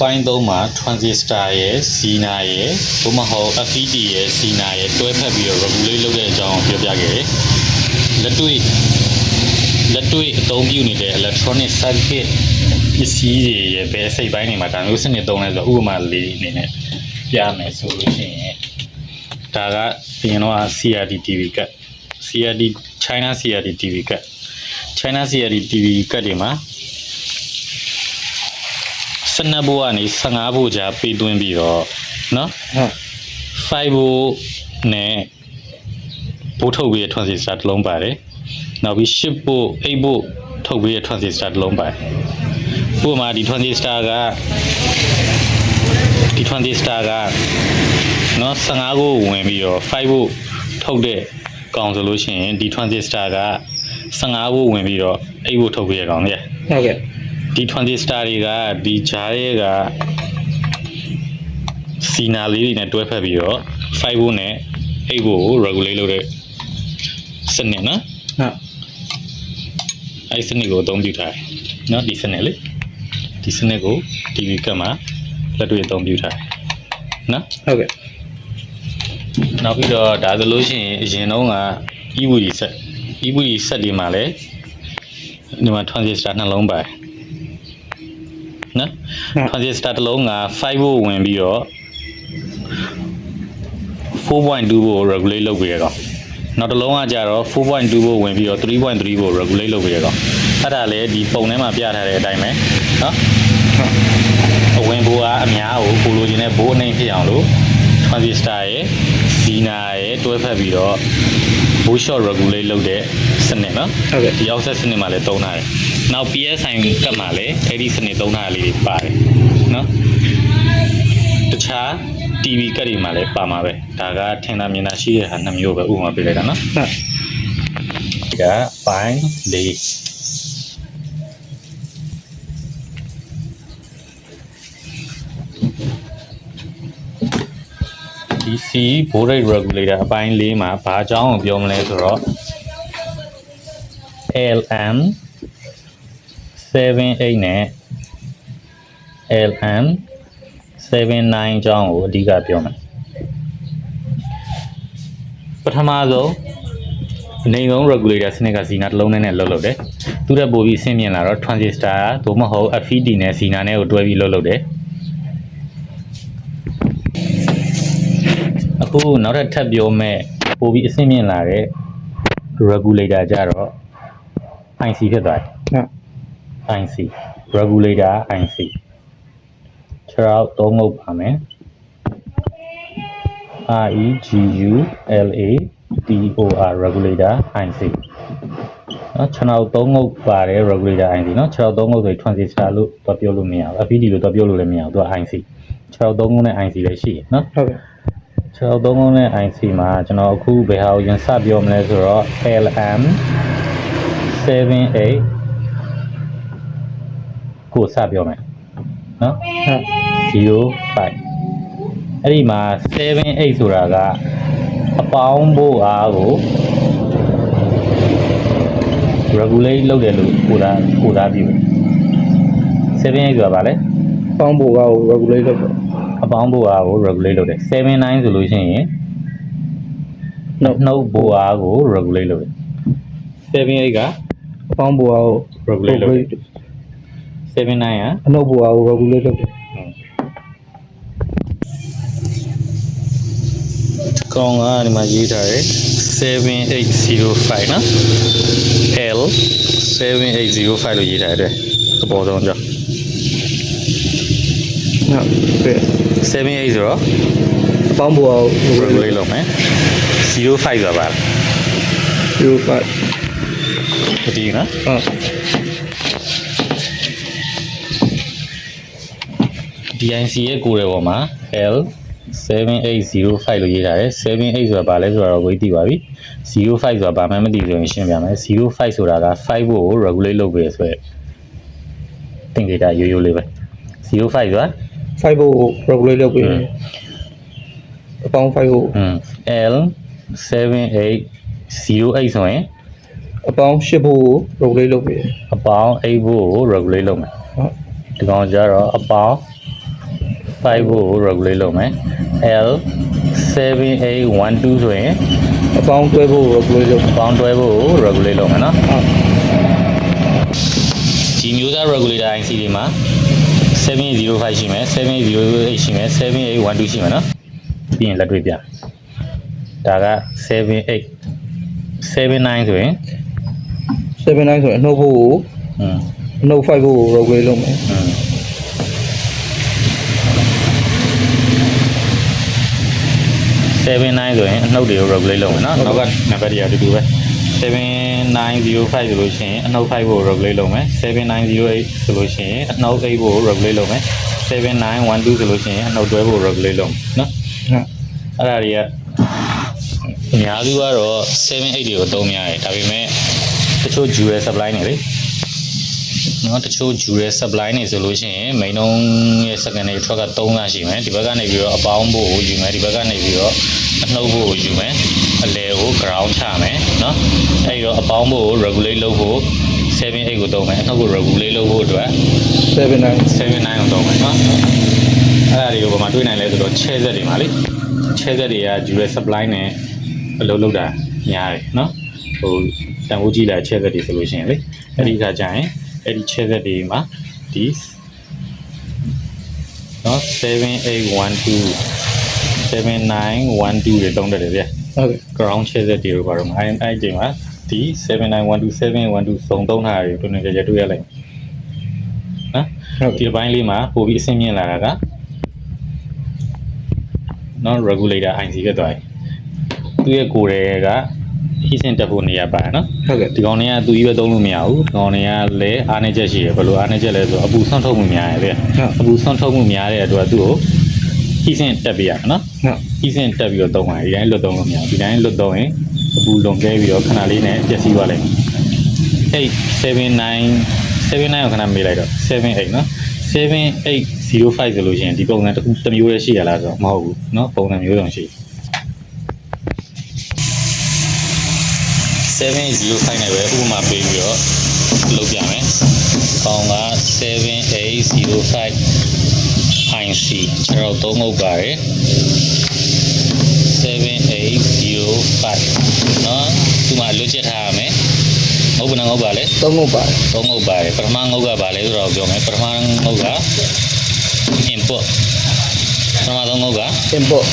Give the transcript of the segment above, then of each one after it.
ပိုင်းသုံးမှာ transistor ရယ် zener ရယ်ဘို့မဟုတ် FET ရယ် zener ရယ်တွဲဖက်ပြီးတော့ regulate လုပ်တဲ့အကြောင်းကိုပြောပြခဲ့တယ်လက်တွေ့လက်တွေ့အသုံးပြုနေတဲ့ electronic circuit ပစ္စည်းတွေရဲ့ဘယ်စိတ်ပိုင်းတွေမှာဒါမျိုးစနစ်သုံးလဲဆိုတော့ဥပမာလေးအနေနဲ့ပြမယ်ဆိုလို့ရှိရင်ဒါကပြင်တော့ CRT TV ကတ် CRT China CRT TV ကတ် China CRT TV ကတ်တွေမှာ 12ဘိုးကနေ15ဘိုးကြာပေးသွင်းပြီးတော့နော်ဟုတ်5ဘိုးနဲ့ဘိုးထုတ်ပြီးရထွက်စီစတာတစ်လုံးပါတယ်နောက်ပြီး10ဘိုး8ဘိုးထုတ်ပြီးရထွက်စီစတာတစ်လုံးပါတယ်ဥပမာဒီထွက်စီစတာကဒီထွက်စီစတာကနော်15ဘိုးဝင်ပြီးတော့5ဘိုးထုတ်တဲ့ကောင်ဆိုလို့ရှိရင်ဒီ transistor က15ဘို့ဝင်ပြီးတော့8ဘို့ထုတ်ပြရကောင်လေဟုတ်ကဲ့ ဒီ transistor တွေကဒီဂျားတွေကစီနာလေးတွေနဲ့တွဲဖက်ပြီးတော့5 volt နဲ့8 volt ကို regulate လုပ်တဲ့စနစ်နော်ဟုတ်အဲ့ဒီစနစ်ကိုအသုံးပြုထားတယ်နော်ဒီစနစ်လေဒီစနစ်ကို TV ကတ်မှာလက်တွေ့အသုံးပြုထားတယ်နော်ဟုတ်ကဲ့နောက်ပြီးတော့ဒါဆိုလို့ရှိရင်အရင်တုန်းက EVD set EVD set ဒီမှာလည်းဒီမှာ transistor နှလုံးပါတယ် နော် transistor တစ်လုံးက5 volt ဝင်ပြီးတော့4.2 volt regulate လုပ်ပြီးရတော့နောက်တစ်လုံးကကြတော့4.2 volt ဝင်ပြီးတော့3.3 volt regulate လုပ်ပြီးရတော့အဲ့ဒါလည်းဒီပုံထဲမှာပြထားတဲ့အတိုင်းပဲနော်ဟုတ်အဝင်ဘိုးကအများကိုကိုလိုချင်တဲ့ဘိုးအနှိမ့်ဖြစ်အောင်လို့ transistor ရဲ့ zener ရဲ့တွဲဖက်ပြီးတော့ boost short regulate လုပ်တဲ့စနစ်နော်ဟုတ်ကဲ့ဒီ offset စနစ်မှာလည်းသုံးထားတယ်။နောက် PSI ကတ်မှာလည်းအဲ့ဒီစနစ်သုံးထားတာလေးတွေပါတယ်နော်။တခြား TV ကတ်တွေမှာလည်းပါမှာပဲ။ဒါကထင်သာမြင်သာရှိတဲ့ဟာနှစ်မျိုးပဲဥပမာပြလိုက်တာနော်ဟုတ်။ဒီကပိုင်းလေး ဒီ C voltage regulator အပိုင်းလေးမှာဘာအကြောင်းကိုပြောမလဲဆိုတော့ LM 78နဲ့ LM 79အကြောင်းကိုအဓိကပြောမယ်ပထမဆုံးအနေဆုံး regulator စနစ်က Zener တစ်လုံးနဲ့နဲ့လှုပ်လုပ်တယ်သူတက်ပို့ပြီးဆင်းမြင်လာတော့ transistor သို့မဟုတ် FET နဲ့ Zener နဲ့ကိုတွဲပြီးလှုပ်လုပ်တယ် အခုနောက်ထပ်ထပ်ပြောမဲ့ပို့ပြီးအဆင့်မြင့်လာတဲ့ regulator ကြတော့ IC ဖြစ်သွားတယ်ဟုတ် IC regulator IC ခြေထောက်သုံးငုပ်ပါမယ် R E G U L A T O R regulator IC နော်ခြေထောက်သုံးငုပ်ပါတယ် regulator IC နော်ခြေထောက်သုံးငုပ်ဆိုရင် transistor လို့တော့ပြောလို့မရဘူး FET လို့တော့ပြောလို့လည်းမရဘူးသူက IC ခြေထောက်သုံးငုပ်နဲ့ IC လည်းရှိရနော်ဟုတ်ကဲ့ ခြေထောက်သုံးငုပ်နဲ့ IC မှာကျွန်တော်အခုဘယ်ဟာကိုရင်စပြောမလဲဆိုတော့ LM 78ကိုစပြောမယ်နော်ဟုတ်05အဲ့ဒီမှာ78ဆိုတာကအပေါင်းဖို့အားကို regulate လုပ်တယ်လို့ကိုတာကိုတာပြု78ဆိုတာဗာလဲပေါင်းဖို့ကကို regulate လုပ်တော့ အပေါင်းဖို့အားကို regulate လုပ်တယ်79ဆိုလို့ရှိရင်နှုတ်နှုတ်ဖို့အားကို regulate လုပ်တယ်78ကပေါင်းဖို့ကကို regulate လုပ်တယ်79ကအနှုတ်ဖို့ကကို regulate လုပ်တယ်ကောင်ကဒီမှာရေးထားတယ်7805နော် L 7805လို့ရေးထားတယ်အပေါ်ဆုံးကြောင့်ဟုတ်ကဲ့ 78ဆိုတော့ပေါင်းဖို့ကကို regulate လုပ်မယ်05ဆိုတာပါ05ဒီနော်ဟုတ် DIC ရဲ့ကိုယ်ရဲ့ပေါ်မှာ L 7805လို့ရေးထားတယ်78ဆိုတာဘာလဲဆိုတော့ကိုသိပါပြီ05ဆိုတာဘာမှမသိဘူးဆိုရင်ရှင်းပြမယ်05ဆိုတာက5ကို regulate လုပ်ပေးဆိုရယ်သင်္ကေတရိုးရိုးလေးပဲ05ဆိုတာ 5ဖို့ကို regulate လုပ်ပြီးအပေါင်း5ဖို့อืม L 7808ဆိုရင်အပေါင်း8ဖို့ကို regulate လုပ်ပြီးအပေါင်း8ဘို့ကို regulate လုပ်မယ်ဟုတ်ဒီကောင်ကျတော့အပေါင်း5ကို regulate လုပ်မယ် L 7812ဆိုရင်အပေါင်းတွဲဖို့ regulate လုပ်မယ်ပေါင်းတွဲဖို့ regulate လုပ်မယ်နော်ဟုတ်ဒီမျိုးသား regulator IC တွေမှာ 7805ရှိမယ်7808ရှိမယ်7812ရှိမယ်နော်ပြီးရင်လက်တွေ့ပြဒါက78 79ဆိုရင်79ဆိုရင်အနှုတ်ဖို့ကိုဟွန်းအနှုတ်5ဖို့ကိုရုပ်ခွေးလုပ်မယ်ဟွန်း79ဆိုရင်အနှုတ်တွေကို regulate လုပ်မယ်နော်နောက်ကနံပါတ်တွေကတူတူပဲ 7905ဆိုလို့ရှိရင်အနှုတ်5ကို regulate လုပ်မယ်7908ဆိုလို့ရှိရင်အနှုတ်8ကို regulate လုပ်မယ်7912ဆိုလို့ရှိရင်အနှုတ်12ကို regulate လုပ်မယ်နော်ဟုတ်အဲ့ဒါတွေကအများစုကတော့78တွေကိုသုံးများတယ်ဒါပေမဲ့တချို့ dual supply နေလေနော်တချို့ dual supply နေဆိုလို့ရှိရင် main လုံးရဲ့ second ရဲ့ truck က3ကရှိမယ်ဒီဘက်ကနေပြီးတော့အပေါင်းဖို့ကိုယူမယ်ဒီဘက်ကနေပြီးတော့အနှုတ်ဖို့ကိုယူမယ် အလဲကို ground ချမယ်နော်အဲ့ဒီတော့အပေါင်းဖို့ကို regulate လုပ်ဖို့78ကိုသုံးမယ်အနှုတ်ကို regulate လုပ်ဖို့အတွက်79 79ကိုသုံးမယ်နော်အဲ့ဒါတွေကိုဘာမှတွေးနိုင်လဲဆိုတော့ chair set တွေမှာလေ chair set တွေက dual supply နဲ့အလုပ်လုပ်တာများတယ်နော်ဟိုတန်ဖိုးကြီးလာ chair set တွေဆိုလို့ရှိရင်လေအဲ့ဒီအခါကျရင်အဲ့ဒီ chair set တွေမှာဒီနော်7812 7912တွေတုံးတယ်ဗျာ ဟုတ်ကဲ့ ground chair set တွေဘာလို့မအဲ့အဲ့ဒီချိန်မှာဒီ7912 712စုံသုံးထားတာတွေတွင်တွင်ကြကြတွေ့ရလိုက်နော်ဟုတ်ဒီကဲ့တစ်ပိုင်းလေးမှာပို့ပြီးအဆင့်မြင့်လာတာကနော် regulator IC ကသွားတယ်သူ့ရဲ့ကိုယ်တွေက heating တက်ဖို့နေရာပါနော်ဟုတ်ကဲ့ဒီကောင်တွေကသူကြီးပဲသုံးလို့မရဘူးဒီကောင်တွေကလည်းအားနေချက်ရှိတယ်ဘယ်လိုအားနေချက်လဲဆိုတော့အပူဆွန့်ထုတ်မှုများတယ်ဗျဟုတ်အပူဆွန့်ထုတ်မှုများတဲ့အတွက်သူ့ကိုheating တက်ပြရမယ်နော် ဟုတ် heating တက်ပြီးတော့သုံးရတယ်ဒီတိုင်းလွတ်သုံးလို့မရဘူးဒီတိုင်းလွတ်သုံးရင်အပူလွန်ကဲပြီးတော့ခဏလေးနဲ့ပျက်စီးသွားလိမ့်မယ်879 79ကိုခဏမေးလိုက်တော့78နော်7805ဆိုလို့ရှိရင်ဒီပုံစံတစ်ခုတစ်မျိုးပဲရှိရလားဆိုတော့မဟုတ်ဘူးเนาะပုံစံမျိုးစုံရှိ705နဲ့ပဲဥပမာပေးပြီးတော့လုပ်ပြမယ်။ပေါင်က7805 IC ကျွန်တော်သုံးခုပါတယ်7805เนาะဒီမှာလွတ်ချက်ထားရမယ်။ဟုတ်ဘယ်နှငုတ်ပါလဲ သုံးခုပါတယ် သုံးငုတ်ပါတယ်ပထမငုတ်ကဘာလဲဆိုတော့ပြောမယ်ပထမငုတ်က input ပထမဆုံးငုတ်က import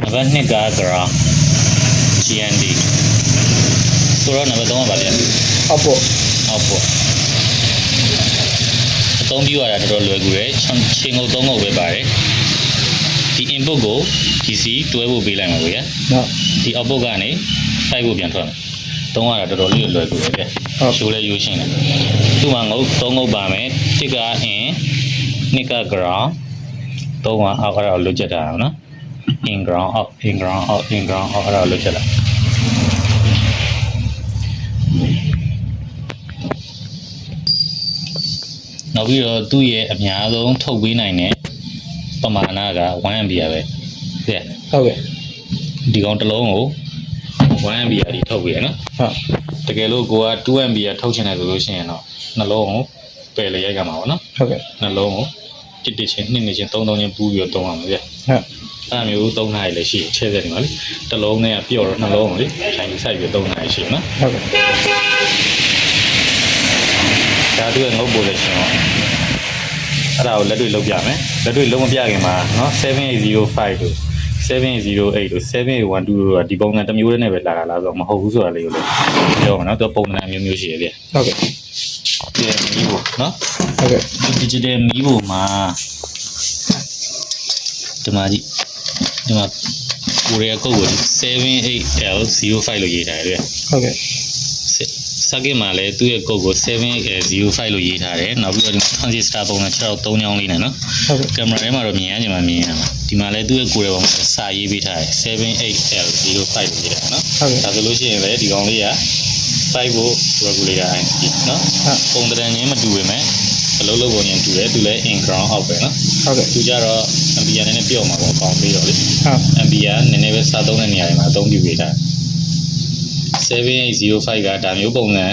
နံပါတ်2က ground GND ဆိုတော့နံပါတ်3ကဘာလဲ output output အ သုံးပြုရတာတော်တော်လွယ်ကူတယ်ချိန်ငုတ်3ငုတ်ပဲပါတယ်ဒီ input ကို DC တွဲဖို့ပေးလိုက်မှာဗျာဟုတ်ဒီ output ကနေ file ကိုပြန်ထွက်မယ်သုံးရတာတော်တော်လေးလွယ်ကူတယ်ဗျဟုတ်ရှိုးလဲရိုးရှင်းတယ်သူ့မှာငုတ်သုံးငုတ်ပါမယ်တစ်က in နှစ်က ground သုံးကအောက်အဲ့ဒါကိုလွတ်ချက်တာနော် in ground out in ground out in ground out အဲ့ဒါကိုလွတ်ချက်တာ နောက်ပြီးတော့သူ့ရဲ့အများဆုံးထုတ်ပေးနိုင်တဲ့ပမာဏက1 ampere ပဲတဲ့ဟုတ်ကဲ့ဒီကောင်တစ်လုံးကို1 ampere အထိထုတ်ပေးရနော်ဟုတ်တကယ်လို့ကိုက2 ampere ထုတ်ချင်တယ်ဆိုလို့ရှိရင်တော့နှလုံးကိုပယ်လေရိုက်ကမှာပေါ့နော်ဟုတ်ကဲ့နှလုံးကိုတစ်တစ်ချင်းနှစ်နှစ်ချင်းသုံးသုံးချင်းပူးပြီးတော့သုံးအောင်ဗျဟုတ်အဲ့ဒါမျိုးသုံးထားရလည်းရှိတယ်ချဲ့တဲ့နေမှာလေတစ်လုံးနဲ့ပြော့တော့နှလုံးကိုလေထိုင်ပြီးစိုက်ပြီးသုံးထားရရှိတယ်နော်ဟုတ်ကဲ့ ဒါသူရဲ့ငုတ်ပိုလည်းရှင်တော့အဲ့ဒါကိုလက်တွေ့လုပ်ပြမယ်လက်တွေ့လုံးမပြခင်မှာနော်7805တို့7808တို့7812တို့ကဒီပုံစံတစ်မျိုးနဲ့ပဲလာတာလားဆိုတော့မဟုတ်ဘူးဆိုတာလေးကိုလည်းပြောမှာနော်သူပုံစံမျိုးမျိုးရှိရဗျဟုတ်ကဲ့ဒီမီးဖို့နော်ဟုတ်ကဲ့ဒီ digital မီးဖို့မှာဒီမှာကြည့်ဒီမှာကိုရီးယားကုတ်ကို 78L05 လို့ရေးထားတယ်ဗျဟုတ်ကဲ့ စက်ကင်မှာလည်းသူ့ရဲ့ကုတ်ကို 78L05 လို့ရေးထားတယ်နောက်ပြီးတော့ဒီ transistor ပုံစံ6တော့3ချောင်းလေးနဲ့နော်ဟုတ်ကဲ့ကင်မရာထဲမှာတော့မြင်ရကြမှာမြင်ရမှာဒီမှာလည်းသူ့ရဲ့ကိုယ်ရဲ့ပုံမှာစာရေးပေးထားတယ် 78L05 လို့ရေးထားတယ်နော်ဟုတ်ကဲ့ဒါဆိုလို့ရှိရင်လည်းဒီကောင်လေးက5 volt regulator IC နော်ဟုတ်ပုံတရံချင်းမတူပေမဲ့အလုံးလုံးပုံချင်းတူတယ်သူလည်း in ground out ပဲနော်ဟုတ်ကဲ့သူကြတော့ ampere နည်းနည်းပြော့မှာပေါ့အပေါင်းပေးတော့လေဟုတ် ampere နည်းနည်းပဲစားသုံးတဲ့နေရာတွေမှာအသုံးပြုပေးတာ 7805ကဒါမျိုးပုံစံ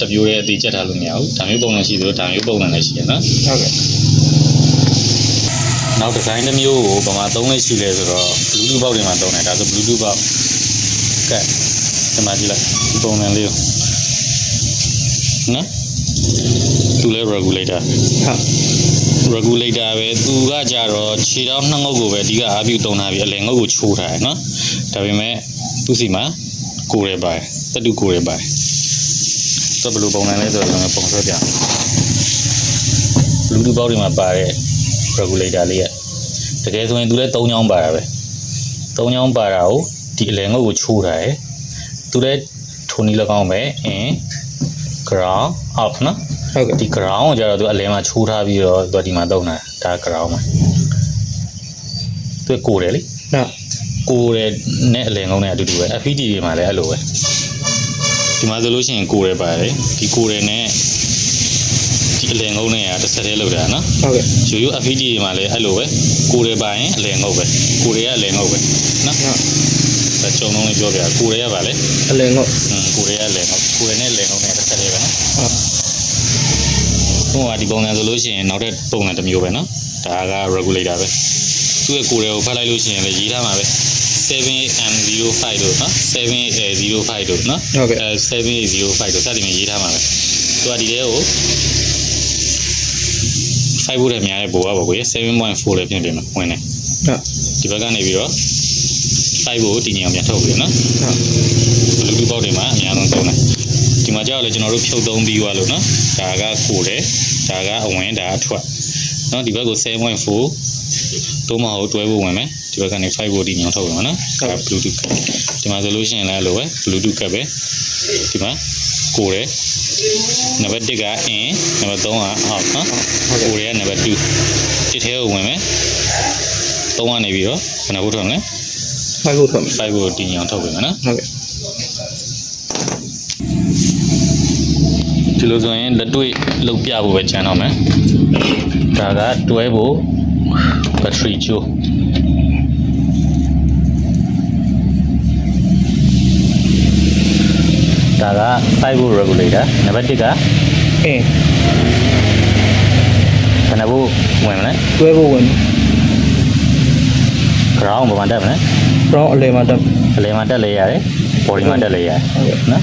တတစ်မျိုးရဲ့အသေးချက်ထားလို့မရဘူးဒါမျိုးပုံစံရှိသလိုဒါမျိုးပုံစံလည်းရှိရနော်ဟုတ်ကဲ့နောက်ဒီဇိုင်းတစ်မျိုးကိုပမာသုံးလေးရှိလဲဆိုတော့ Bluetooth ဘောက်တွေမှာသုံးတယ်ဒါဆို Bluetooth ဘောက်ကဲဒီမှာကြည့်လိုက်ဒီပုံစံလေးကိုနော်သူလဲ regulator ဟုတ် regulator ပဲသူကကြတော့ခြေထောက်နှစ်ငုပ်ကိုပဲအဓိကအားပြုသုံးထားပြီးအလယ်ငုပ်ကိုချိုးထားတယ်နော်ဒါပေမဲ့သူစီမှာကိုယ်ရပါတယ် တက်တူကိုယ်ရပါတယ်သူကဘယ်လိုပုံစံလဲဆိုတော့ပုံဆွဲပြအောင် Bluetooth ဘောက်တွေမှာပါတဲ့ regulator လေးကတကယ်ဆိုရင်သူလည်း၃ချောင်းပါတာပဲ၃ချောင်းပါတာကိုဒီအလယ်ငုပ်ကိုချိုးထားတယ်သူလည်းထိုနီ၎င်းပဲ in ground out နော်ဟုတ်ကဲ့ဒီ ground ကိုကျတော့သူအလဲမှာချိုးထားပြီးတော့သူကဒီမှာတုံးတာဒါ ground မှာသူကကိုယ်တယ်လေနော်ကိုယ်တယ်နဲ့အလဲငုံနဲ့အတူတူပဲ FPD တွေမှာလည်းအဲ့လိုပဲ ဒီမှာဆိုလို့ရှိရင်ကိုရဲပါတယ်ဒီကိုရဲနဲ့ဒီအလင်ငုံနဲ့ကတစ်ဆက်တည်းလောက်တာနော်ဟုတ်ကဲ့ရိုးရိုး FPG တွေမှာလည်းအဲ့လိုပဲကိုရဲပါရင်အလင်ငုံပဲကိုရဲကအလင်ငုံပဲနော်ဟုတ်ဒါကြုံလုံးလေးပြောပြကိုရဲကပါလေအလင်ငုံอืมကိုရဲကအလင်ငုံကိုရဲနဲ့အလင်ငုံနဲ့တစ်ဆက်တည်းပဲနော်ဟုတ်ဟိုကဒီပုံစံဆိုလို့ရှိရင်နောက်ထပ်ပုံစံတစ်မျိုးပဲနော်ဒါက regulator ပဲသူ့ရဲ့ကိုရဲကိုဖတ်လိုက်လို့ရှိရင်လည်းရေးထားမှာပဲ 7805တို့နော်7805တို့နော်ဟုတ်ကဲ့အဲ7805တို့စသည်ဖြင့်ရေးထားမှာပဲသူကဒီထဲကို5ဖို့လည်းများတဲ့ပုံပါပေါ့ကွယ်7.4လည်းပြင်ပြင်မှာဝင်တယ်ဟုတ်ဒီဘက်ကနေပြီးတော့5ဖို့ဒီနေအောင်ပြန်ထုတ်ပြီနော်ဟုတ်ဘလူးတူပေါက်တွေမှာအများဆုံးသုံးတယ်ဒီမှာကြောက်လေကျွန်တော်တို့ဖြုတ်သုံးပြီးသွားလို့နော်ဒါကကိုတယ်ဒါကအဝင်ဒါအထွက် နော်ဒီဘက်ကို7.4သုံးမဟုတ်တွဲဖို့ဝင်မယ်ဒီဘက်ကနေ5 volt ညောင်းထုတ်ဝင်မှာနော်ဒါက Bluetooth ကဒီမှာဆိုလို့ရှိရင်လည်းအဲ့လိုပဲ Bluetooth ကပဲဒီမှာကိုတယ်နံပါတ်1က in နံပါတ်3က out နော်ဟုတ်ကဲ့ကိုတယ်ကနံပါတ်2တစ်ထဲကိုဝင်မယ်3ကနေပြီးတော့ခဏဖို့ထွက်မယ်ဖိုက်ဖို့ထွက်မယ်5 volt ညောင်းထုတ်ဝင်မှာနော်ဟုတ်ကဲ့ဒီလိုဆိုရင်လက်တွေ့လုတ်ပြဖို့ပဲကျန်တော့မယ် ဒါကတွဲဖို့ဘက်ထရီချိုးဒါက5 volt regulator နံပါတ်1ကအင်းခဏဖို့ဝင်မလဲတွဲဖို့ဝင် ground ဘာမှတက်မလဲ brown အလယ်မှာတက်အလဲမှာတက်လေရတယ် body မှာတက်လေရတယ်ဟုတ်ကဲ့နော်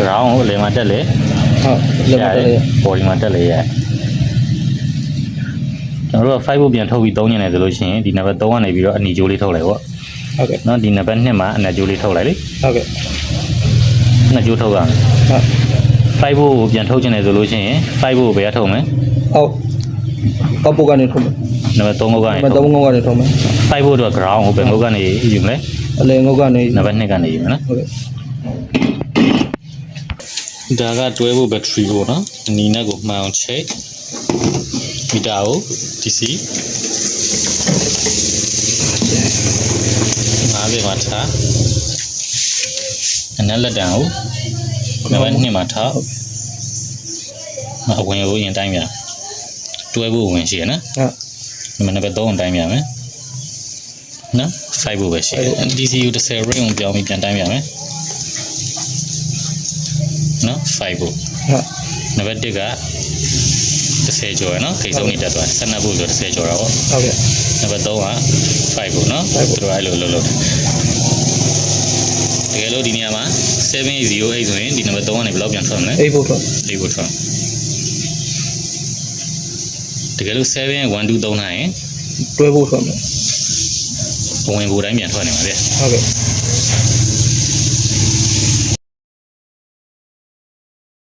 ground ကိုအလဲမှာတက်လေ ဟုတ်လက်မတက်လေ body မှာတက်လေရဲ့ကျွန်တော်တို့က5ဖို့ပြန်ထုတ်ပြီးသုံးညနေဆိုလို့ရှိရင်ဒီနံပါတ်3ကနေပြီးတော့အနီဂျိုးလေးထုတ်လိုက်ပေါ့ဟုတ်ကဲ့နော်ဒီနံပါတ်2မှာအနက်ဂျိုးလေးထုတ်လိုက်လေဟုတ်ကဲ့အနက်ဂျိုးထုတ်ရမယ်ဟုတ်5ဖို့ကိုပြန်ထုတ်ခြင်းလေဆိုလို့ရှိရင်5ဖို့ကိုဘယ်ကထုတ်မလဲဟုတ်ကောက်ပုတ်ကနေထုံးမယ်နံပါတ်3ကနေမထုသုံးငုတ်ကနေထုံးမယ်5ဖို့တော့ ground ကိုဘယ်ငုတ်ကနေယူမလဲအလယ်ငုတ်ကနေနံပါတ်2ကနေယူမလားဟုတ်ကဲ့ ဒါကတွဲဖို့ဘက်ထရီပေါ့နော်အနီနဲ့ကိုမှန်အောင်ချိတ်မီတာကို DC 50မှာထားအနက်လက်တံကိုနံပါတ်2မှာထားအဝင်ကိုရင်တိုင်းပြန်တွဲဖို့ဝင်ရှိရနော်ဟုတ်နံပါတ်3ကိုတိုင်းပြန်မယ်နော်5ဖို့ပဲရှိတယ် DCU 10 ring ကိုပြောင်းပြီးပြန်တိုင်းပြန်မယ် နော်5ဖို့ဟုတ်နံပါတ်1က30ကျော်ရယ်နော်ခိတ်ဆုံးနေတက်သွား12ဖို့ဆို30ကျော်တာပေါ့ဟုတ်ကဲ့နံပါတ်3က5ဖို့နော်5ဖို့သူတို့အဲ့လိုလုပ်လို့တကယ်လို့ဒီနေရာမှာ708ဆိုရင်ဒီနံပါတ်3ကနေဘယ်လောက်ပြန်ထွက်မလဲအေးဖို့ထွက်4ဖို့ထွက်တကယ်လို့7 1 2 3နိုင်ရင်တွဲဖို့ထွက်မယ်ဝင်ကိုတိုင်းပြန်ထွက်နေပါလေဟုတ်ကဲ့